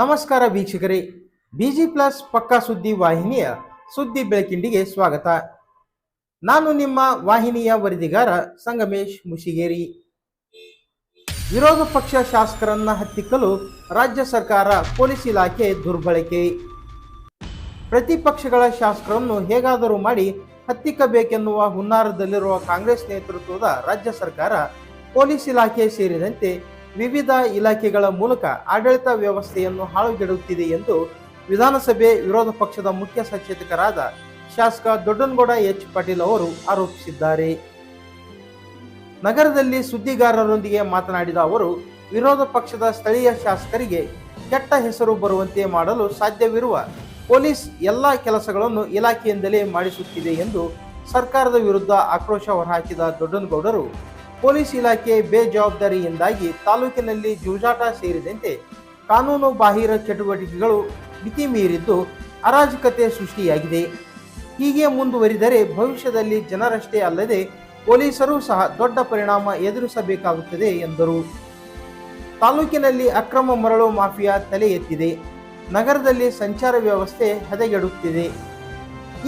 ನಮಸ್ಕಾರ ವೀಕ್ಷಕರೇ. Busy plus ಪಕ್ಕಾ ಸುದ್ದಿ ವಾಹಿನಿಯ ಸುದ್ದಿ ಬೆಳಕಿಂಡಿಗೆ ಸ್ವಾಗತ. ನಾನು ನಿಮ್ಮ ವಾಹಿನಿಯ ವರದಿಗಾರ ಸಂಗಮೇಶ್ ಮುಶಿಗೇರಿ ವಿರೋಧ ಪಕ್ಷ ಶಾಸಕರನ್ನ ಹತ್ತಿಕ್ಕಲು ರಾಜ್ಯ ಸರ್ಕಾರ ಪೊಲೀಸ್ ಇಲಾಖೆ ದುರ್ಬಳಕೆ. ಪ್ರತಿಪಕ್ಷಗಳ ಶಾಸಕರನ್ನು ಹೇಗಾದರೂ ಮಾಡಿ ಹತ್ತಿಕ್ಕಬೇಕೆನ್ನುವ ಹುನ್ನಾರದಲ್ಲಿರುವ ಕಾಂಗ್ರೆಸ್ ನೇತೃತ್ವದ ರಾಜ್ಯ ಸರ್ಕಾರ ಪೊಲೀಸ್ ಇಲಾಖೆ ಸೇರಿದಂತೆ ವಿವಿಧ ಇಲಾಖೆಗಳ ಮೂಲಕ ಆಡಳಿತ ವ್ಯವಸ್ಥೆಯನ್ನು ಹಾಳುಗೆಡುತ್ತಿದೆ ಎಂದು ವಿಧಾನಸಭೆ ವಿರೋಧ ಪಕ್ಷದ ಮುಖ್ಯ ಸಚೇತಕರಾದ ಶಾಸಕ ದೊಡ್ಡನಗೌಡ ಎಚ್ ಪಾಟೀಲ್ ಅವರು ಆರೋಪಿಸಿದ್ದಾರೆ. ನಗರದಲ್ಲಿ ಸುದ್ದಿಗಾರರೊಂದಿಗೆ ಮಾತನಾಡಿದ ಅವರು, ವಿರೋಧ ಪಕ್ಷದ ಸ್ಥಳೀಯ ಶಾಸಕರಿಗೆ ಕೆಟ್ಟ ಹೆಸರು ಬರುವಂತೆ ಮಾಡಲು ಸಾಧ್ಯವಿರುವ ಪೊಲೀಸ್ ಎಲ್ಲ ಕೆಲಸಗಳನ್ನು ಇಲಾಖೆಯಿಂದಲೇ ಮಾಡಿಸುತ್ತಿದೆ ಎಂದು ಸರ್ಕಾರದ ವಿರುದ್ಧ ಆಕ್ರೋಶ ಹೊರಹಾಕಿದ ದೊಡ್ಡನಗೌಡರು ಪೊಲೀಸ್ ಇಲಾಖೆ ಬೇಜವಾಬ್ದಾರಿಯಿಂದಾಗಿ ತಾಲೂಕಿನಲ್ಲಿ ಜೂಜಾಟ ಸೇರಿದಂತೆ ಕಾನೂನು ಬಾಹಿರ ಚಟುವಟಿಕೆಗಳು ಮಿತಿ ಮೀರಿದ್ದು ಅರಾಜಕತೆ ಸೃಷ್ಟಿಯಾಗಿದೆ. ಹೀಗೆ ಮುಂದುವರಿದರೆ ಭವಿಷ್ಯದಲ್ಲಿ ಜನರಷ್ಟೇ ಅಲ್ಲದೆ ಪೊಲೀಸರೂ ಸಹ ದೊಡ್ಡ ಪರಿಣಾಮ ಎದುರಿಸಬೇಕಾಗುತ್ತದೆ ಎಂದರು. ತಾಲೂಕಿನಲ್ಲಿ ಅಕ್ರಮ ಮರಳು ಮಾಫಿಯಾ ತಲೆ ಎತ್ತಿದೆ. ನಗರದಲ್ಲಿ ಸಂಚಾರ ವ್ಯವಸ್ಥೆ ಹದಗೆಡುತ್ತಿದೆ.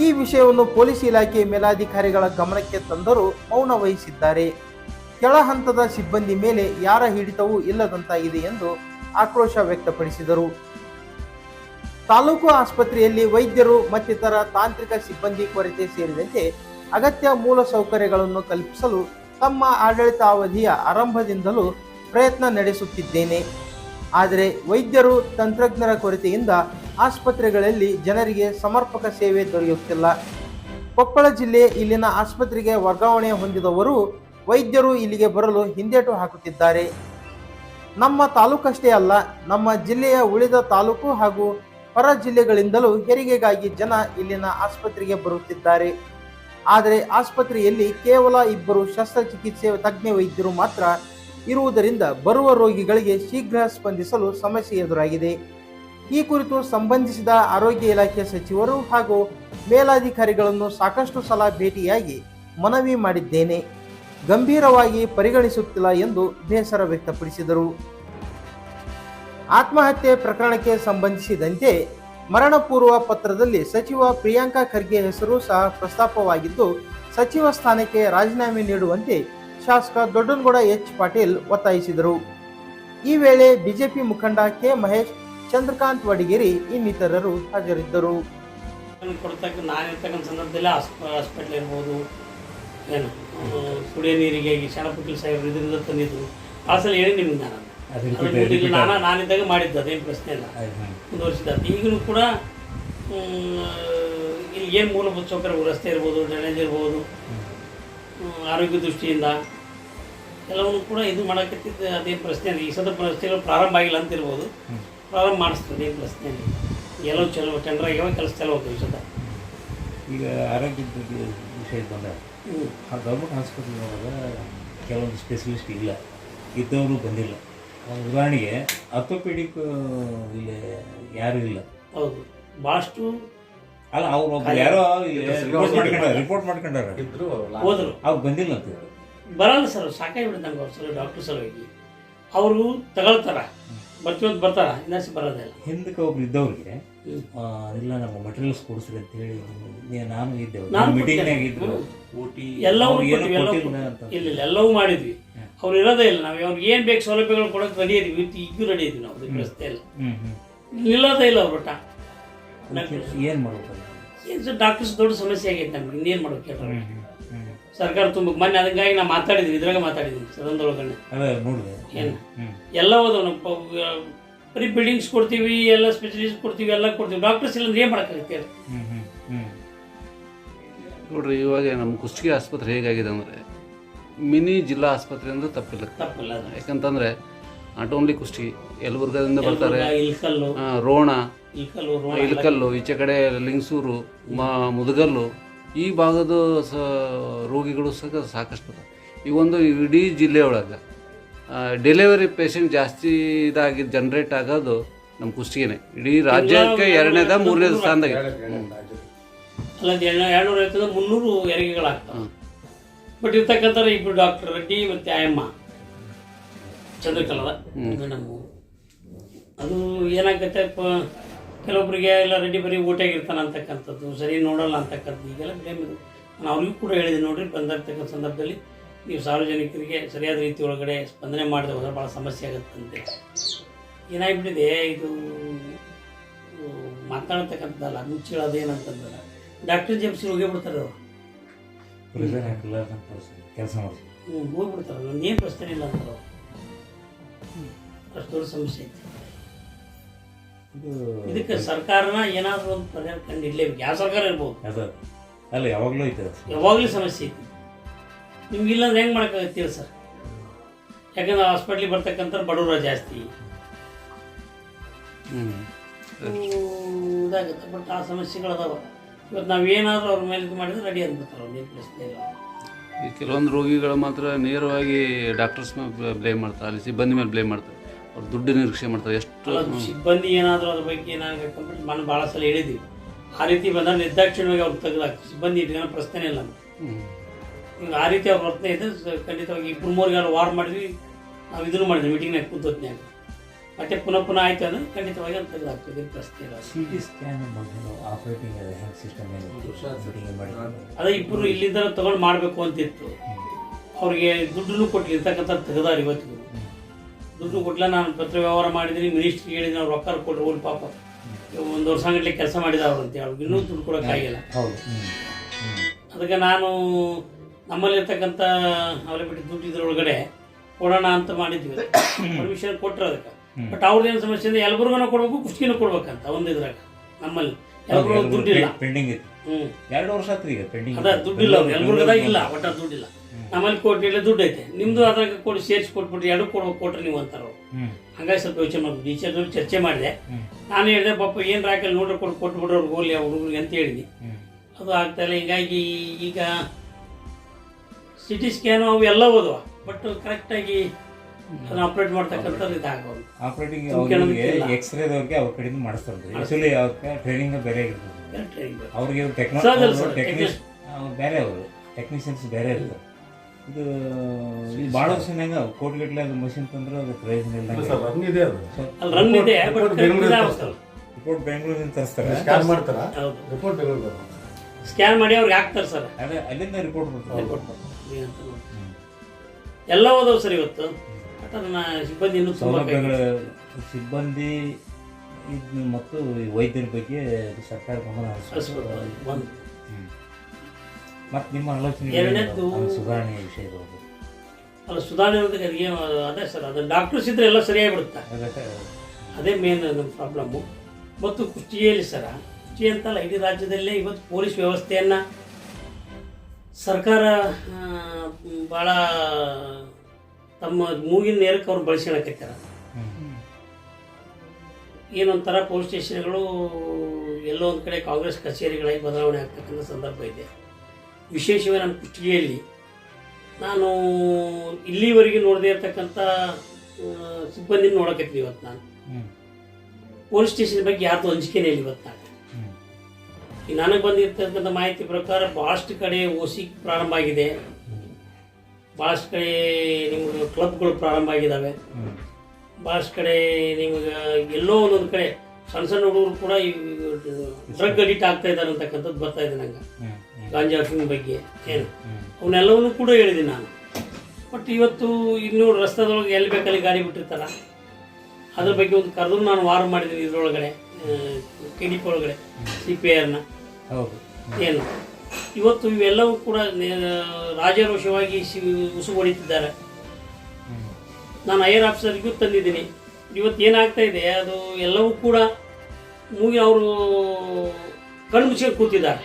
ಈ ವಿಷಯವನ್ನು ಪೊಲೀಸ್ ಇಲಾಖೆ ಮೇಲಾಧಿಕಾರಿಗಳ ಗಮನಕ್ಕೆ ತಂದರೂ ಮೌನ ವಹಿಸಿದ್ದಾರೆ. ಕೆಳ ಹಂತದ ಸಿಬ್ಬಂದಿ ಮೇಲೆ ಯಾರ ಹಿಡಿತವೂ ಇಲ್ಲದಂತಾಗಿದೆ ಎಂದು ಆಕ್ರೋಶ ವ್ಯಕ್ತಪಡಿಸಿದರು. ತಾಲೂಕು ಆಸ್ಪತ್ರೆಯಲ್ಲಿ ವೈದ್ಯರು ಮತ್ತಿತರ ತಾಂತ್ರಿಕ ಸಿಬ್ಬಂದಿ ಕೊರತೆ ಸೇರಿದಂತೆ ಅಗತ್ಯ ಮೂಲ ಸೌಕರ್ಯಗಳನ್ನು ಕಲ್ಪಿಸಲು ತಮ್ಮ ಆಡಳಿತಾವಧಿಯ ಆರಂಭದಿಂದಲೂ ಪ್ರಯತ್ನ ನಡೆಸುತ್ತಿದ್ದೇನೆ. ಆದರೆ ವೈದ್ಯರು ತಂತ್ರಜ್ಞರ ಕೊರತೆಯಿಂದ ಆಸ್ಪತ್ರೆಗಳಲ್ಲಿ ಜನರಿಗೆ ಸಮರ್ಪಕ ಸೇವೆ ದೊರೆಯುತ್ತಿಲ್ಲ. ಕೊಪ್ಪಳ ಜಿಲ್ಲೆ ಇಲ್ಲಿನ ಆಸ್ಪತ್ರೆಗೆ ವರ್ಗಾವಣೆ ಹೊಂದಿದವರು ವೈದ್ಯರು ಇಲ್ಲಿಗೆ ಬರಲು ಹಿಂದೇಟು ಹಾಕುತ್ತಿದ್ದಾರೆ. ನಮ್ಮ ತಾಲೂಕಷ್ಟೇ ಅಲ್ಲ, ನಮ್ಮ ಜಿಲ್ಲೆಯ ಉಳಿದ ತಾಲೂಕು ಹಾಗೂ ಹೊರ ಜಿಲ್ಲೆಗಳಿಂದಲೂ ಹೆರಿಗೆಗಾಗಿ ಜನ ಇಲ್ಲಿನ ಆಸ್ಪತ್ರೆಗೆ ಬರುತ್ತಿದ್ದಾರೆ. ಆದರೆ ಆಸ್ಪತ್ರೆಯಲ್ಲಿ ಕೇವಲ ಇಬ್ಬರು ಶಸ್ತ್ರಚಿಕಿತ್ಸೆ ತಜ್ಞ ವೈದ್ಯರು ಮಾತ್ರ ಇರುವುದರಿಂದ ಬರುವ ರೋಗಿಗಳಿಗೆ ಶೀಘ್ರ ಸ್ಪಂದಿಸಲು ಸಮಸ್ಯೆ ಎದುರಾಗಿದೆ. ಈ ಕುರಿತು ಸಂಬಂಧಿಸಿದ ಆರೋಗ್ಯ ಇಲಾಖೆ ಸಚಿವರು ಹಾಗೂ ಮೇಲಾಧಿಕಾರಿಗಳನ್ನು ಸಾಕಷ್ಟು ಸಲ ಭೇಟಿಯಾಗಿ ಮನವಿ ಮಾಡಿದ್ದೇನೆ. ಗಂಭೀರವಾಗಿ ಪರಿಗಣಿಸುತ್ತಿಲ್ಲ ಎಂದು ಬೇಸರ ವ್ಯಕ್ತಪಡಿಸಿದರು. ಆತ್ಮಹತ್ಯೆ ಪ್ರಕರಣಕ್ಕೆ ಸಂಬಂಧಿಸಿದಂತೆ ಮರಣಪೂರ್ವ ಪತ್ರದಲ್ಲಿ ಸಚಿವ ಪ್ರಿಯಾಂಕಾ ಖರ್ಗೆ ಹೆಸರು ಸಹ ಪ್ರಸ್ತಾಪವಾಗಿದ್ದು, ಸಚಿವ ಸ್ಥಾನಕ್ಕೆ ರಾಜೀನಾಮೆ ನೀಡುವಂತೆ ಶಾಸಕ ದೊಡ್ಡನಗೌಡ ಎಚ್. ಪಾಟೀಲ್ ಒತ್ತಾಯಿಸಿದರು. ಈ ವೇಳೆ ಬಿಜೆಪಿ ಮುಖಂಡ ಕೆ. ಮಹೇಶ್, ಚಂದ್ರಕಾಂತ್ ವಡಿಗೇರಿ ಇನ್ನಿತರರು ಹಾಜರಿದ್ದರು. ಸಂದರ್ಭದಲ್ಲಿ ಹಾಸ್ಪಿಟ್ಲ್ ಇರ್ಬೋದು, ಏನು? ಕುಡಿಯೋ ನೀರಿಗೆ ಈ ಸಣ್ಣಪುಟ್ಟಿ ಸಾಹೇಬ್ರು ಇದರಿಂದ ತಂದಿದ್ರು ಆ ಸಲ ಹೇಳಿ ನಿಮ್ಗೆ ನಾನು. ನಾನು ನಾನಿದ್ದಾಗ ಮಾಡಿದ್ದು ಅದೇನು ಪ್ರಶ್ನೆ ಇಲ್ಲ. ಒಂದು ಹ್ಮ್. ಮುಂದುವರಿಸಿದ ಈಗಲೂ ಕೂಡ ಇಲ್ಲಿ ಏನು ಮೂಲಭೂತ ಸೌಕರ್ಯ? ರಸ್ತೆ ಇರ್ಬೋದು ಡ್ರೈನೇಜ್ ಇರ್ಬೋದು ಆರೋಗ್ಯ ದೃಷ್ಟಿಯಿಂದ ಎಲ್ಲವನ್ನು ಕೂಡ ಇದು ಮಾಡಕತ್ತಿದ್ದ ಅದೇನು ಪ್ರಶ್ನೆ ಇಲ್ಲ. ಈ ಸದ ರಸ್ತೆಗಳು ಪ್ರಾರಂಭ ಆಗಿಲ್ಲ ಅಂತ ಇರ್ಬೋದು. ಪ್ರಾರಂಭ ಮಾಡಿಸ್ತದೆ ಏನು ಪ್ರಶ್ನೆ ಇಲ್ಲ. ಎಲ್ಲವೂ ಚಲೋ ಟೆಂಡರ್ ಆಗ್ಯಾವ ಕೆಲಸ ಚಲೋ ಹೋಗ್ತದೆ ಈ ಸದ. ಈಗ ಆರೋಗ್ಯದ ಬಗ್ಗೆ ವಿಷಯ ಬಂದಾಗ ಆ ಗೌರ್ಮೆಂಟ್ ಹಾಸ್ಪಿಟಲ್ನೊಳಗೆ ಕೆಲವೊಂದು ಸ್ಪೆಷಲಿಸ್ಟ್ ಇಲ್ಲ. ಇದ್ದವರು ಬಂದಿಲ್ಲ. ಉದಾಹರಣೆಗೆ ಅರ್ಥೋಪೆಡಿಕ್ ಇಲ್ಲಿ ಯಾರೂ ಇಲ್ಲ. ಹೌದು. ಭಾಳಷ್ಟು ಅಲ್ಲ ಅವ್ರು ಒಬ್ಬ ಯಾರೋ ರಿಪೋರ್ಟ್ ಮಾಡ್ಕೊಂಡಾರ ರಿಪೋರ್ಟ್ ಮಾಡ್ಕೊಂಡಾರ ಹೋದರು ಅವ್ರು ಬಂದಿಲ್ಲ ಅಂತ ಬರಲ್ಲ ಸರ್ ಸಾಕಾಗಿಬಿಡ್ತಂಗೆ ಅವ್ರು ಸರ್ ಡಾಕ್ಟರ್ ಸಲುವಾಗಿ ಅವರು ತಗೊಳ್ತಾರ. ಬರ್ತೀವಿ ಅಂತ ಬರ್ತಾರ ಇನ್ನಷ್ಟು ಬರೋದಿಲ್ಲ ಹಿಂದಕ್ಕೆ ಒಬ್ರು ಇದ್ದವ್ರಿಗೆ ಇಲ್ಲ ನಮ್ಮ ಮಟೀರಿಯಲ್ಸ್ ಕೊಡಿಸ್ರಿ ಅಂತ ಹೇಳಿ ನಾನು ಇದ್ದೆ. ನಾನು ಮೀಟಿಂಗ್ನಾಗ ಕೊಡ್ತೇನೆ. ಇದ್ರು. ಊಟಿ ಎಲ್ಲವೂ ಇಲ್ಲ ಇಲ್ಲ ಎಲ್ಲವೂ ಮಾಡಿದ್ವಿ. ಅವ್ರು ಇರೋದೇ ಇಲ್ಲ. ನಾವು ಅವ್ರಿಗೆ ಏನು ಬೇಕು ಸೌಲಭ್ಯಗಳು ಕೊಡೋಕೆ ರೆಡಿ ಇದೀವಿ. ಇವತ್ತು ಈಗೂ ರೆಡಿ ಇದೀವಿ ನಾವು. ವ್ಯವಸ್ಥೆ ಇಲ್ಲ ನಿಲ್ಲೋದೇ ಇಲ್ಲ ಅವ್ರ ಒಟ್ಟ. ಏನು ಮಾಡ್ಬೇಕು ಏನು ಡಾಕ್ಟರ್ಸ್ ದೊಡ್ಡ ಸಮಸ್ಯೆ ಆಗೈತೆ ನಮ್ಗೆ. ಇನ್ನೇನು ಮಾಡೋಕೆ ಹ್ಮ್ ಸರ್ಕಾರ ತುಂಬ ಮೊನ್ನೆ ಅದಕ್ಕಾಗಿ ನಾವು ಮಾತಾಡಿದ್ವಿ ಇದ್ರಾಗ ಮಾತಾಡಿದ್ವಿ ಸದನದೊಳಗಡೆ ಏನು? ಎಲ್ಲ ಹೋದವು ಬರೀ ಬಿಲ್ಡಿಂಗ್ಸ್ ಕೊಡ್ತೀವಿ ಎಲ್ಲ ಸ್ಪೆಷಲಿಸ್ಟ್ ಕೊಡ್ತೀವಿ ಎಲ್ಲ ಕೊಡ್ತೀವಿ. ಡಾಕ್ಟರ್ಸ್ ಇಲ್ಲ ಏನು ಮಾಡೋಕ್ಕಾಗುತ್ತೆ ಹೇಳಿ? ಹ್ಮ್ ಹ್ಮ್ ಹ್ಮ್. ನೋಡ್ರಿ ಇವಾಗ ನಮ್ಮ ಕುಷ್ಟಗಿ ಆಸ್ಪತ್ರೆ ಹೇಗಾಗಿದೆ ಅಂದರೆ ಮಿನಿ ಜಿಲ್ಲಾ ಆಸ್ಪತ್ರೆ ಅಂದ್ರೆ ತಪ್ಪಿಲ್ಲ. ತಪ್ಪಿಲ್ಲ ಅದು ಯಾಕಂತಂದರೆ ನಾಟ್ ಓನ್ಲಿ ಕುಷ್ಟಗಿ ಯಲಬುರ್ಗದಿಂದ ಬರ್ತಾರೆ. ಯಲಬುರ್ಗ, ಇಲ್ಕಲ್ಲು. ಆ, ರೋಣ. ಇಲ್ಕಲ್ಲು ರೋಣ ಈಚೆ ಕಡೆ ಲಿಂಗಸೂರು ಮ ಮುದಗಲ್ಲು ಈ ಭಾಗದ ಸ ರೋಗಿಗಳು ಸಹ ಸಾಕಷ್ಟು. ಈ ಒಂದು ಇಡೀ ಜಿಲ್ಲೆಯೊಳಗೆ ಡೆಲಿವರಿ ಪೇಷಂಟ್ ಜಾಸ್ತಿ ಇದಾಗಿ ಜನ್ರೇಟ್ ಆಗೋದು ನಮ್ಮ ಕುಷ್ಟಗಿನೇ ಇಡೀ ರಾಜ್ಯಕ್ಕೆ ಎರಡನೇದ ಮೂರನೇದ ಸ್ಥಾನದಾಗ. ಅಲ್ಲ ಎರಡು ಎರಡುನೂರ ಐವತ್ತದ ಮುನ್ನೂರು ಹೆರಿಗೆಗಳಾಗ್ತವೆ ಬಟ್ ಇರ್ತಕ್ಕಂಥ ಇಬ್ಬರು ಡಾಕ್ಟರ್ ರೆಡ್ಡಿ ಮತ್ತು ಆಯಮ್ಮ ಚಂದ್ರಕಲದ. ಮೇಡಮ್ ಅದು ಏನಾಗುತ್ತೆ ಕೆಲವೊಬ್ಬರಿಗೆ ಎಲ್ಲ ರೆಡಿ ಬರೀ ಊಟಾಗಿರ್ತಾನೆ ಅಂತಕ್ಕಂಥದ್ದು ಸರಿ ನೋಡಲ್ಲ ಅಂತಕ್ಕಂಥದ್ದು ಈಗೆಲ್ಲ ಬ್ಲೇಮ್ ಇದು ನಾನು ಅವ್ರಿಗೂ ಕೂಡ ಹೇಳಿದೆ ನೋಡ್ರಿ ಬಂದಿರ್ತಕ್ಕಂಥ ಸಂದರ್ಭದಲ್ಲಿ. ನೀವು ಸಾರ್ವಜನಿಕರಿಗೆ ಸರಿಯಾದ ರೀತಿ ಒಳಗಡೆ ಸ್ಪಂದನೆ ಮಾಡದೆ ಹೋದ್ರೆ ಭಾಳ ಸಮಸ್ಯೆ ಆಗುತ್ತಂತೆ. ಏನಾಗ್ಬಿಟ್ಟಿದೆ ಇದು ಮಾತಾಡತಕ್ಕಂಥದ್ದಲ್ಲ ಮುಚ್ಚಿಳೋದು ಏನಂತಂದ್ರೆ ಡಾಕ್ಟರ್ ಜೆಮ್ಸಿ ಹೋಗೇ ಬಿಡ್ತಾರೆ ಅವರು. ಕೆಲಸ ಹ್ಞೂ ಹೋಗ್ಬಿಡ್ತಾರೆ ನನ್ನ ಏನು ಪ್ರಶ್ನೆ ಇಲ್ಲ ಅಂತಾರೆ ಅವ್ರು. ಅಷ್ಟು ದೊಡ್ಡ ಸಮಸ್ಯೆ ಐತಿ. ಇದು ಇದಕ್ಕೆ ಸರ್ಕಾರನ ಏನಾದರೂ ಒಂದು ಪರಿಹಾರ ಕಂಡು ಇಡಲೇಬೇಕು. ಯಾವ ಸರ್ಕಾರ ಇರ್ಬೋದು? ಅಲ್ಲ ಯಾವಾಗಲೂ ಐತೆ ಯಾವಾಗಲೂ ಸಮಸ್ಯೆ ಐತಿ. ನಿಮ್ಗೆ ಇಲ್ಲಾಂದ್ರೆ ಹೆಂಗೆ ಮಾಡೋಕ್ಕಾಗತ್ತೀರ ಸರ್? ಯಾಕಂದ್ರೆ ಹಾಸ್ಪಿಟ್ಲಿಗೆ ಬರ್ತಕ್ಕಂಥ ಬಡವರ ಜಾಸ್ತಿ. ಹ್ಞೂ ಇದಾಗುತ್ತೆ ಬಟ್ ಆ ಸಮಸ್ಯೆಗಳು ಅದಾವ. ಇವತ್ತು ನಾವೇನಾದರೂ ಅವ್ರ ಮೇಲೆ ಇದು ಮಾಡಿದ್ರೆ ರೆಡಿ ಅಂದ್ಬಿಡ್ತಾರೆ ಅವ್ರು ಏನು ಪ್ರಶ್ನೆ ಇಲ್ಲ. ಈ ಕೆಲವೊಂದು ರೋಗಿಗಳು ಮಾತ್ರ ನೇರವಾಗಿ ಡಾಕ್ಟರ್ಸ್ ಮೇಲೆ ಬ್ಲೇಮ್ ಮಾಡ್ತಾರೆ ಅಲ್ಲಿ ಸಿಬ್ಬಂದಿ ಮೇಲೆ ಬ್ಲೇಮ್ ಮಾಡ್ತಾರೆ. ಅವ್ರು ದುಡ್ಡು ನಿರೀಕ್ಷೆ ಮಾಡ್ತಾರೆ ಎಷ್ಟು ಅಲ್ಲ, ಸಿಬ್ಬಂದಿ ಏನಾದರೂ ಅದ್ರ ಬಗ್ಗೆ ಏನಾಗಬೇಕು ಕಂಪ್ಲೀಟ್ ನಾನು ಭಾಳ ಸಲ ಹೇಳಿದ್ದೀವಿ ಆ ರೀತಿ ಬಂದಾಗ ನಿರ್ದಾಕ್ಷಿಣ್ಯವಾಗಿ ಅವ್ರು ತೆಗೆದಾಕ ಸಿಬ್ಬಂದಿ ಇಟ್ಕೊಂಡು ಪ್ರಶ್ನೆ ಇಲ್ಲ ಹ್ಮ್. ಆ ರೀತಿ ಅವ್ರ ವರ್ತನೆ ಇದೆ ಖಂಡಿತವಾಗಿ ಯಾರು ವಾರ್ ಮಾಡಿದ್ವಿ ನಾವು ಇದನ್ನು ಮಾಡಿದ್ವಿ ಮೀಟಿಂಗ್ನಾಗ ಕೂತೊತ್ನ್ಯಾಗ ಮತ್ತೆ ಪುನಃ ಪುನಃ ಆಯ್ತು ಅಂದ್ರೆ ಖಂಡಿತವಾಗಿ ಅಂತ ತೆಗೆದಾಗ್ತದೆ ಏನು ಪ್ರಶ್ನೆ ಇಲ್ಲ. ಸಿ ಟಿ ಸ್ಕ್ಯಾನ್ ಮೊದಲು ಆಪರೇಟಿಂಗ್ ಹೆಂಗೆ ಸಿಸ್ಟಮ್ ಏನು ಮಾಡಿ ಅದೇ ಇಬ್ಬರು ಇಲ್ಲಿಂದ ತಗೊಂಡು ಮಾಡಬೇಕು ಅಂತಿತ್ತು. ಅವ್ರಿಗೆ ದುಡ್ಡನ್ನು ಕೊಟ್ಟು ಇರ್ತಕ್ಕಂಥ ತೆಗೆದಾರ ಇವತ್ತಿಗೂ. ದುಡ್ಡು ಕೊಟ್ಲ ನಾನು ಪತ್ರ ವ್ಯವಹಾರ ಮಾಡಿದ್ದೀನಿ ಮಿನಿಸ್ಟ್ರಿಗೆ ಹೇಳಿದ್ದೀನಿ ಅವ್ರು ರೊಕ್ಕ ಕೊಟ್ಟರು ಹೋಗಿ ಪಾಪ. ಒಂದು ವರ್ಷ ಗಂಟಲೆ ಕೆಲಸ ಮಾಡಿದವ್ರು ಅಂತ ಹೇಳಿ ಇನ್ನೂ ದುಡ್ಡು ಕೊಡೋಕ್ಕಾಗಿಲ್ಲ. ಅದಕ್ಕೆ ನಾನು ನಮ್ಮಲ್ಲಿರ್ತಕ್ಕಂಥ ಅವೈಲೇಬಿಲಿಟಿ ದುಡ್ಡು ಇದ್ರೊಳಗಡೆ ಕೊಡೋಣ ಅಂತ ಮಾಡಿದ್ವಿ. ಪರ್ಮಿಷನ್ ಕೊಟ್ಟರು ಅದಕ್ಕೆ. ಬಟ್ ಅವ್ರದ್ದೇನು ಸಮಸ್ಯೆ ಅಂದ್ರೆ ಎಲ್ಬರ್ಗನ ಕೊಡ್ಬೇಕು ಕುಷ್ಟಿನೂ ಕೊಡ್ಬೇಕಂತ ಒಂದು ಇದ್ರಾಗ. ನಮ್ಮಲ್ಲಿ ಎಲ್ಬರ್ಗ ದುಡ್ಡಿಲ್ಲ. ಪೆಂಡಿಂಗ್ ಇತ್ತು. ಎರಡು ವರ್ಷ ಆತ್ರಿ ಈಗ ಪೆಂಡಿಂಗ್ ಅದ ದುಡ್ಡಿಲ್ಲ ಅವ್ರು ಎಲ್ಬರ್ಗದಾಗ ಇಲ್ಲ ಒಟ್ಟ ದುಡ್ಡಿಲ್ಲ. ನಮ್ಮಲ್ಲಿ ಕೊಟ್ಟಿಲ್ಲ ದುಡ್ಡು ಐತೆ. ನಿಮ್ದು ಅದ್ರಾಗ ಕೊಡಿ ಸೇರಿಸಿ ಕೊಟ್ಬಿಟ್ಟು ಎರಡು ಕೊಡ್ಬೇಕು ಕೊಟ್ರೆ ನೀವು ಅಂತಾರ ಅವ್ರು. ಹಂಗಾಗಿ ಸ್ವಲ್ಪ ಯೋಚನೆ ಮಾಡಿ ಟೀಚರ್ ಚರ್ಚೆ ಮಾಡಿದೆ. ನಾನು ಹೇಳಿದೆ ಪಾಪ ಏನು ರಾಕಲ್ಲಿ ನೋಡ್ರಿ ಕೊಟ್ಟು ಕೊಟ್ಬಿಡ್ರಿ ಅವ್ರಿಗೆ ಹೋಗ್ಲಿ ಹುಡುಗರಿಗೆ ಅಂತ ಹೇಳಿದ್ವಿ. ಅದು ಆಗ್ತಾ ಇಲ್ಲ. ಹೀಗಾಗಿ ಈಗ ಸಿಟಿ ಸ್ಕ್ಯಾನು ಅವು ಎಲ್ಲ ಓದುವ. ಬಟ್ ಕರೆಕ್ಟಾಗಿ ಅದನ್ನ ಆಪ್ರೇಟ್ ಮಾಡ್ತಕ್ಕಂಥದ್ದು ಇದಾಗೋದು. ಆಪರೇಟಿಂಗ್ ಅವ್ರಿಗೆ. ಎಕ್ಸ್ರೇದವ್ರಿಗೆ ಅವ್ರ ಕಡೆಯಿಂದ ಮಾಡಿಸ್ತಾರೆ. ಆ್ಯಕ್ಚುಲಿ ಅವ್ರಿಗೆ ಟ್ರೈನಿಂಗ್ ಬೇರೆ ಇರ್ತದೆ. ಅವ್ರಿಗೆ ಟೆಕ್ನಿಷ್ ಬೇರೆ ಅವರು. ಟೆಕ್ನಿಷಿಯನ್ಸ್ ಬೇರೆ ಇದು ಭಾಳ ವರ್ಷನಾಗ ಕೋಟಿಗಟ್ಟಲೆ ಅದು ಮಷಿನ್ ತಂದ್ರೆ ಅದು ಪ್ರಯೋಜನ ಇಲ್ಲ ಸರ್ ರನ್ ಇದೆ ಅದು. ಅಲ್ಲಿ ರನ್ ಇದೆ ಬಟ್ ರಿಪೋರ್ಟ್ ಬೆಂಗಳೂರಿಂದ ತರಿಸ್ತಾರೆ ಸ್ಕ್ಯಾನ್ ಮಾಡ್ತಾರ? ಹೌದು. ರಿಪೋರ್ಟ್ ಬೆಂಗಳೂರು ಸ್ಕ್ಯಾನ್ ಮಾಡಿ ಅವ್ರಿಗೆ ಹಾಕ್ತಾರೆ ಸರ್. ಅದೇ ಅಲ್ಲಿಂದ ರಿಪೋರ್ಟ್ ಬರ್ತದೆ ಎಲ್ಲ ಓದವು ಸರ್ ಇವತ್ತು. ಸಿಬ್ಬಂದಿ ಇನ್ನೂ ತುಂಬ ಸೌಲಭ್ಯಗಳ ಸಿಬ್ಬಂದಿ ಇದು ಮತ್ತು ಈ ವೈದ್ಯರ ಬಗ್ಗೆ ಸರ್ಕಾರ ಗಮನ ಹರಿಸ್ಬೇಕು. ಒಂದು. ಹ್ಮ್. ಮತ್ತು ನಿಮ್ಮ ಆಲೋಚನೆ ಸುಧಾರಣೆ ವಿಷಯ ಅಲ್ಲ ಸುಧಾರಣೆ ಅನ್ನೋದಕ್ಕೆ ಅದು ಸರ್ ಅದು ಡಾಕ್ಟರ್ಸ್ ಇದ್ರೆ ಎಲ್ಲ ಸರಿಯಾಗಿ ಬಿಡುತ್ತೆ? ಅದೇ ಮೇನ್ ನಮ್ಮ ಪ್ರಾಬ್ಲಮ್ಮು ಮತ್ತು ಕುಸ್ತಿಯಲ್ಲಿ ಸರ ಕುಷ್ಟಿ ಅಂತಲ್ಲ, ಇಡೀ ರಾಜ್ಯದಲ್ಲೇ ಇವತ್ತು ಪೊಲೀಸ್ ವ್ಯವಸ್ಥೆಯನ್ನು ಸರ್ಕಾರ ಭಾಳ ತಮ್ಮ ಮೂಗಿನ ನೇರಕ್ಕೆ ಅವ್ರು ಬಳಸ್ಕೊಳಕತ್ತಾರ. ಏನೊಂಥರ ಪೊಲೀಸ್ ಸ್ಟೇಷನ್ಗಳು ಎಲ್ಲೋ ಒಂದು ಕಡೆ ಕಾಂಗ್ರೆಸ್ ಕಚೇರಿಗಳಾಗಿ ಬದಲಾವಣೆ ಆಗ್ತಕ್ಕಂಥ ಸಂದರ್ಭ ಇದೆ. ವಿಶೇಷವಾಗಿ ನಮ್ಮ ಕುಷ್ಟಗಿಯಲ್ಲಿ ನಾನು ಇಲ್ಲಿವರೆಗೆ ನೋಡದೇ ಇರತಕ್ಕಂಥ ಸಿಬ್ಬಂದಿನ ನೋಡಕತ್ತೀನಿ ಇವತ್ತು ನಾನು. ಪೊಲೀಸ್ ಸ್ಟೇಷನ್ ಬಗ್ಗೆ ಯಾರ್ದು ಅಂಜಿಕೆನೇ ಇಲ್ಲ ಇವತ್ತು ನಾನು. ಈಗ ನನಗೆ ಬಂದಿರ್ತಕ್ಕಂಥ ಮಾಹಿತಿ ಪ್ರಕಾರ ಭಾಳಷ್ಟು ಕಡೆ ಓಸಿ ಪ್ರಾರಂಭ ಆಗಿದೆ. ಭಾಳಷ್ಟು ಕಡೆ ನಿಮಗೆ ಕ್ಲಬ್ಗಳು ಪ್ರಾರಂಭ ಆಗಿದ್ದಾವೆ. ಭಾಳಷ್ಟು ಕಡೆ ನಿಮ್ಗೆ ಎಲ್ಲೋ ಒಂದೊಂದು ಕಡೆ ಸಣ್ಣ ಸಣ್ಣ ಹುಡುಗರು ಕೂಡ ಈ ಡ್ರಗ್ ಅಡಿಟ್ ಆಗ್ತಾ ಇದ್ದಾರೆ ಅಂತಕ್ಕಂಥದ್ದು ಬರ್ತಾ ಇದೆ ನಂಗೆ. ಗಾಂಜಾ ಬಗ್ಗೆ ಏನು? ಅವನ್ನೆಲ್ಲವನ್ನೂ ಕೂಡ ಹೇಳಿದ್ದೀನಿ ನಾನು. ಬಟ್ ಇವತ್ತು ಇನ್ನೂ ರಸ್ತೆದೊಳಗೆ ಎಲ್ಲಿ ಬೇಕಲ್ಲಿ ಗಾಡಿ ಬಿಟ್ಟಿರ್ತಾರ. ಅದ್ರ ಬಗ್ಗೆ ಒಂದು ಕರೆದು ನಾನು ವಾರ ಮಾಡಿದ್ದೀನಿ ಇದ್ರೊಳಗಡೆ ಕೆ ಡಿ ಒಳಗಡೆ ಸಿ ಪಿ ಆರ್ನ ಹೌದು. ಏನು? ಇವತ್ತು ಇವೆಲ್ಲವೂ ಕೂಡ ರಾಜಾರೋಷವಾಗಿ ಸಿ ಉಸು ಹೊಡಿತಿದ್ದಾರೆ ಹ್ಮ್. ನಾನು ಐಯರ್ ಆಫೀಸರ್ಗೂ ತಂದಿದ್ದೀನಿ. ಇವತ್ತು ಏನಾಗ್ತಾ ಇದೆ ಅದು ಎಲ್ಲವೂ ಕೂಡ ಮೂಗಿ ಅವರು ಕಣ್ಣು ಮುಚ್ಕೊಂಡು ಕೂತಿದ್ದಾರೆ.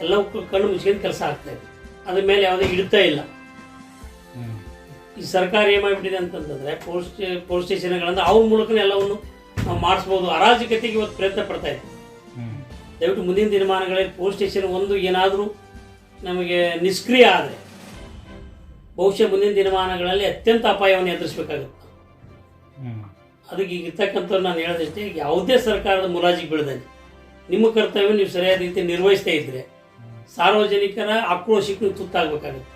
ಎಲ್ಲವೂ ಕಣ್ಣು ಮುಚ್ಕೊಂಡು ಕೆಲಸ ಆಗ್ತಾ ಇದೆ. ಅದ್ರ ಮೇಲೆ ಯಾವುದೇ ಇಡ್ತಾ ಇಲ್ಲ. ಈ ಸರ್ಕಾರ ಏನು ಮಾಡಿಬಿಟ್ಟಿದೆ ಅಂತಂತಂದ್ರೆ ಪೊಲೀಸ್ ಪೊಲೀಸ್ ಸ್ಟೇಷನ್ಗಳಂದ್ರೆ ಅವ್ರ ಮೂಲಕನೇ ಎಲ್ಲವನ್ನು ನಾವು ಮಾಡಿಸ್ಬೋದು. ಅರಾಜಕತೆಗೆ ಇವತ್ತು ಪ್ರಯತ್ನ ಪಡ್ತಾ ಇದೆ. ದಯವಿಟ್ಟು ಮುಂದಿನ ದಿನಮಾನಗಳಲ್ಲಿ ಪೊಲೀಸ್ ಸ್ಟೇಷನ್ ಒಂದು ಏನಾದರೂ ನಮಗೆ ನಿಷ್ಕ್ರಿಯ ಆದರೆ ಬಹುಶಃ ಮುಂದಿನ ದಿನಮಾನಗಳಲ್ಲಿ ಅತ್ಯಂತ ಅಪಾಯವನ್ನು ಎದುರಿಸಬೇಕಾಗುತ್ತೆ. ಅದಕ್ಕೆ ಈಗ ಇರ್ತಕ್ಕಂಥವ್ರು ನಾನು ಹೇಳಿದಷ್ಟೇ ಯಾವುದೇ ಸರ್ಕಾರದ ಮುಲಾಜಿಗೆ ಬೀಳದಲ್ಲಿ ನಿಮ್ಮ ಕರ್ತವ್ಯ ನೀವು ಸರಿಯಾದ ರೀತಿ ನಿರ್ವಹಿಸ್ತಾ ಇದ್ದರೆ ಸಾರ್ವಜನಿಕರ ಆಕ್ರೋಶಕ್ಕೆ ತುತ್ತಾಗಬೇಕಾಗುತ್ತೆ.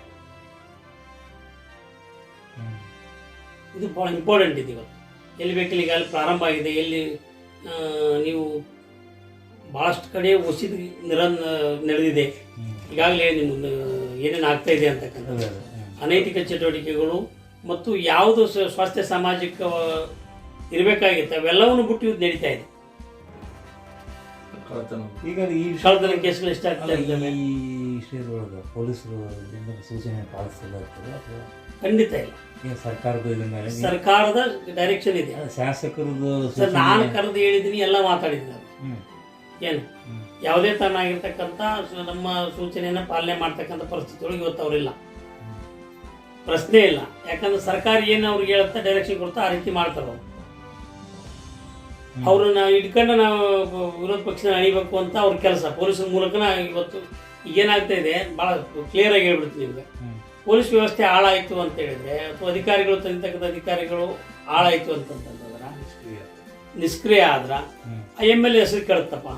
ಇದು ಭಾಳ ಇಂಪಾರ್ಟೆಂಟ್ ಇದೆ ಇವತ್ತು. ಎಲ್ಲಿ ಬೇಕಲ್ಲಿ ಈಗ ಅಲ್ಲಿ ಪ್ರಾರಂಭ ಆಗಿದೆ ಎಲ್ಲಿ ನೀವು ಭಾಳಷ್ಟು ಕಡೆ ಉಸಿದ ನಿರನ್ ನಡೆದಿದೆ ಈಗಾಗಲೇ ನಿಮ್ಮ ಏನೇನು ಆಗ್ತಾ ಇದೆ ಅಂತಕ್ಕಂಥದ್ದು. ಅನೈತಿಕ ಚಟುವಟಿಕೆಗಳು ಮತ್ತು ಯಾವುದು ಸ್ವಾಸ್ಥ್ಯ ಸಾಮಾಜಿಕ ಇರಬೇಕಾಗಿತ್ತು ಅವೆಲ್ಲವನ್ನು ಬಿಟ್ಟು ಇದು ನಡೀತಾ ಇದೆ. ಈಗ ಈ ಕಳ್ಳತನ ಕೇಸ್ಗಳು ಇಷ್ಟ ಆಗ್ತಾ ಇದ್ದಾವೆ? ಈ ವಿಷಯದೊಳಗೆ ಪೊಲೀಸರು ಸೂಚನೆ ಪಾಲಿಸ್ತಿಲ್ಲ ಅಥವಾ? ಖಂಡಿತ ಇಲ್ಲ. ಸರ್ಕಾರದ ಇದ್ರ ಮೇಲೆ ಸರ್ಕಾರದ ಡೈರೆಕ್ಷನ್ ಇದೆ. ಶಾಸಕರದ್ದು ಸರ್ ನಾನು ಕರೆದು ಹೇಳಿದ್ದೀನಿ ಎಲ್ಲ ಮಾತಾಡಿದ್ದೀನಿ. ಹ್ಮ್. ಏನು? ಯಾವುದೇ ತರನಾಗಿರ್ತಕ್ಕಂಥ ನಮ್ಮ ಸೂಚನೆಯನ್ನು ಪಾಲನೆ ಮಾಡ್ತಕ್ಕಂಥ ಪರಿಸ್ಥಿತಿ ಒಳಗೆ ಇವತ್ತು ಅವರಿಲ್ಲ. ಪ್ರಶ್ನೆ ಇಲ್ಲ. ಯಾಕಂದ್ರೆ ಸರ್ಕಾರ ಏನು ಅವ್ರಿಗೆ ಹೇಳುತ್ತೆ ಡೈರೆಕ್ಷನ್ ಕೊಡ್ತಾ ಆ ರೀತಿ ಮಾಡ್ತಾರೆ ಅವರು. ಅವ್ರನ್ನ ಹಿಡ್ಕೊಂಡು ನಾವು ವಿರೋಧ ಪಕ್ಷನ ಅಣಿಬೇಕು ಅಂತ ಅವ್ರ ಕೆಲಸ. ಪೊಲೀಸರ ಮೂಲಕನ ಇವತ್ತು ಏನಾಗ್ತಾ ಇದೆ ಭಾಳ ಕ್ಲಿಯರ್ ಆಗಿ ಹೇಳ್ಬಿಡ್ತೀನಿ ನಿಮ್ಗೆ. ಪೊಲೀಸ್ ವ್ಯವಸ್ಥೆ ಹಾಳಾಯಿತು ಅಂತ ಹೇಳಿದ್ರೆ ಅಥವಾ ಅಧಿಕಾರಿಗಳು ತಂದಿರ್ತಕ್ಕಂಥ ಅಧಿಕಾರಿಗಳು ಹಾಳಾಯಿತು ಅಂತಂತಂದ್ರೆ ನಿಷ್ಕ್ರಿಯ. ಆದ್ರ ಆ ಎಂ ಎಲ್ ಎ ಹೆಸರು ಕೆಡುತ್ತಪ್ಪ.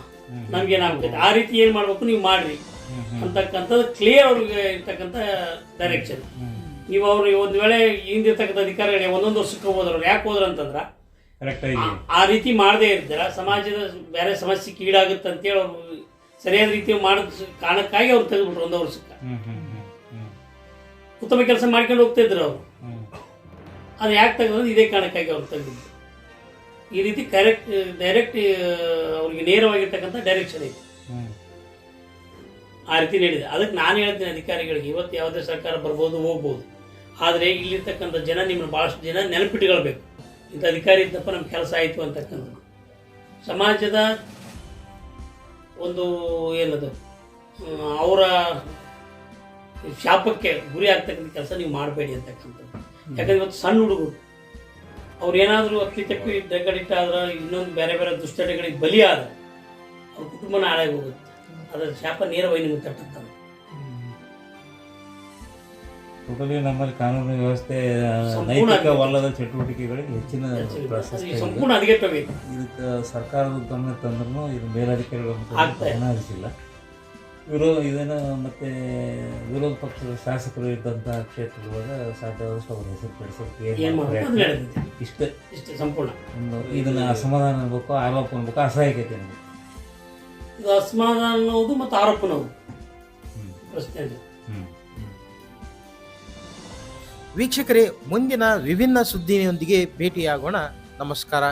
ನಮ್ಗೇನಾಗ್ತದೆ ಆ ರೀತಿ ಏನು ಮಾಡ್ಬೇಕು ನೀವು ಮಾಡ್ರಿ. ಅಂತಕ್ಕಂಥದ್ದು ಕ್ಲಿಯರ್ ಅವ್ರಿಗೆ ಇರ್ತಕ್ಕಂಥ ಡೈರೆಕ್ಷನ್. ನೀವು ಅವ್ರಿಗೆ ಒಂದು ವೇಳೆ ಹಿಂದಿರ್ತಕ್ಕಂಥ ಅಧಿಕಾರಿಗಳಿಗೆ ಒಂದೊಂದು ವರ್ಷಕ್ಕೆ ಹೋದ್ರು ಅವ್ರು ಯಾಕೆ ಹೋದ್ರ ಅಂತಂದ್ರೆ ಆ- ರೀತಿ ಮಾಡದೇ ಇರ್ತಾರ ಸಮಾಜದ ಬೇರೆ ಸಮಸ್ಯೆಗೆ ಈಡಾಗುತ್ತೆ ಅಂತೇಳಿ ಅವ್ರು ಸರಿಯಾದ ರೀತಿ ಮಾಡಿದ ಕಾರಣಕ್ಕಾಗಿ ಅವ್ರು ತೆಗೆದ್ಬಿಟ್ರು ಒಂದು ವರ್ಷಕ್ಕೆ. ಉತ್ತಮ ಕೆಲಸ ಮಾಡ್ಕೊಂಡು ಹೋಗ್ತಾ ಇದ್ರು ಅವರು. ಅದು ಯಾಕೆ ತೆಗೆದ್ರು? ಇದೇ ಕಾರಣಕ್ಕಾಗಿ ಅವ್ರು ತೆಗೆದಿದ್ದು ಈ ರೀತಿ ಕರೆಕ್ಟ್ ಡೈರೆಕ್ಟ್ ಅವ್ರಿಗೆ ನೇರವಾಗಿರ್ತಕ್ಕಂಥ ಡೈರೆಕ್ಷನ್ ಐತಿ. ಆ ರೀತಿ ನಡೆದಿದೆ ಅದಕ್ಕೆ ನಾನು ಹೇಳ್ತೀನಿ ಅಧಿಕಾರಿಗಳಿಗೆ ಇವತ್ತು ಯಾವುದೇ ಸರ್ಕಾರ ಬರ್ಬೋದು ಹೋಗ್ಬೋದು. ಆದರೆ ಇಲ್ಲಿರ್ತಕ್ಕಂಥ ಜನ ನಿಮ್ಮನ್ನು ಭಾಳಷ್ಟು ಜನ ನೆನಪಿಟ್ಕೊಳ್ಬೇಕು. ಇಂಥ ಅಧಿಕಾರಿ ಇದ್ದಪ್ಪ ನಮ್ಮ ಕೆಲಸ ಆಯಿತು ಅಂತಕ್ಕಂಥದ್ದು. ಸಮಾಜದ ಒಂದು ಏನದು ಅವರ ಶಾಪಕ್ಕೆ ಗುರಿ ಆಗ್ತಕ್ಕಂಥ ಕೆಲಸ ನೀವು ಮಾಡಬೇಡಿ ಅಂತಕ್ಕಂಥದ್ದು. ಯಾಕಂದ್ರೆ ಇವತ್ತು ಸಣ್ಣ ಹುಡುಗರು. ಅವ್ರು ಏನಾದರೂ ಅಕ್ಕಿ ತಪ್ಪಿ ಕಡಿತ ಆದ್ರೆ ಇನ್ನೊಂದು ಬೇರೆ ಬೇರೆ ದುಶ್ಚಟಗಳಿಗೆ ಬಲಿ ಆದ ಅವ್ರ ಕುಟುಂಬ ಹಾಳಾಗಿ ಹೋಗುತ್ತೆ. ಅದರ ಶಾಪ ನೇರವಾಗಿ ನಿಮಗೆ ತಟ್ಟುತ್ತೆ ಟೋಟಲಿ ನಮ್ಮಲ್ಲಿ ಕಾನೂನು ವ್ಯವಸ್ಥೆ ನೈತಿಕವಲ್ಲದ ಚಟುವಟಿಕೆಗಳಿಗೆ ಹೆಚ್ಚಿನ. ಸಂಪೂರ್ಣ ಹದಗೆಟ್ಟೋಗೈತೆ ಇದಕ್ಕೆ ಸರ್ಕಾರದ ಗಮನ ತಂದ್ರೂ ಇದು ಮೇಲಧಿಕಾರಿಗಳ. ಗಮನ ಹರಿಸಿಲ್ಲ. ವಿರೋಧ ಇದನ್ನು ಮತ್ತೆ ವಿರೋಧ ಪಕ್ಷದ ಶಾಸಕರು ಇದ್ದಂಥ ಕ್ಷೇತ್ರದೊಳಗೆ ಸಾಧ್ಯವಾದಷ್ಟು ಅವ್ರ ಹೆಸರು ಇಷ್ಟೇ ಇಷ್ಟೇ ಸಂಪೂರ್ಣ. ಒಂದು ಇದನ್ನ ಅಸಮಾಧಾನ ಅನ್ಬೇಕು ಆರೋಪ ಅನ್ಬೇಕು ಅಸಹಾಯಕತೆ ಅನ್ಬೇಕು ಇದು ಅಸಮಾಧಾನ ಅನ್ನೋದು ಮತ್ತು ಆರೋಪ ಅನ್ನೋದು. ಪ್ರಶ್ನೆ ಇಲ್ಲ ವೀಕ್ಷಕರೇ ಮುಂದಿನ ವಿಭಿನ್ನ ಸುದ್ದಿಯೊಂದಿಗೆ ಭೇಟಿಯಾಗೋಣ. ನಮಸ್ಕಾರ.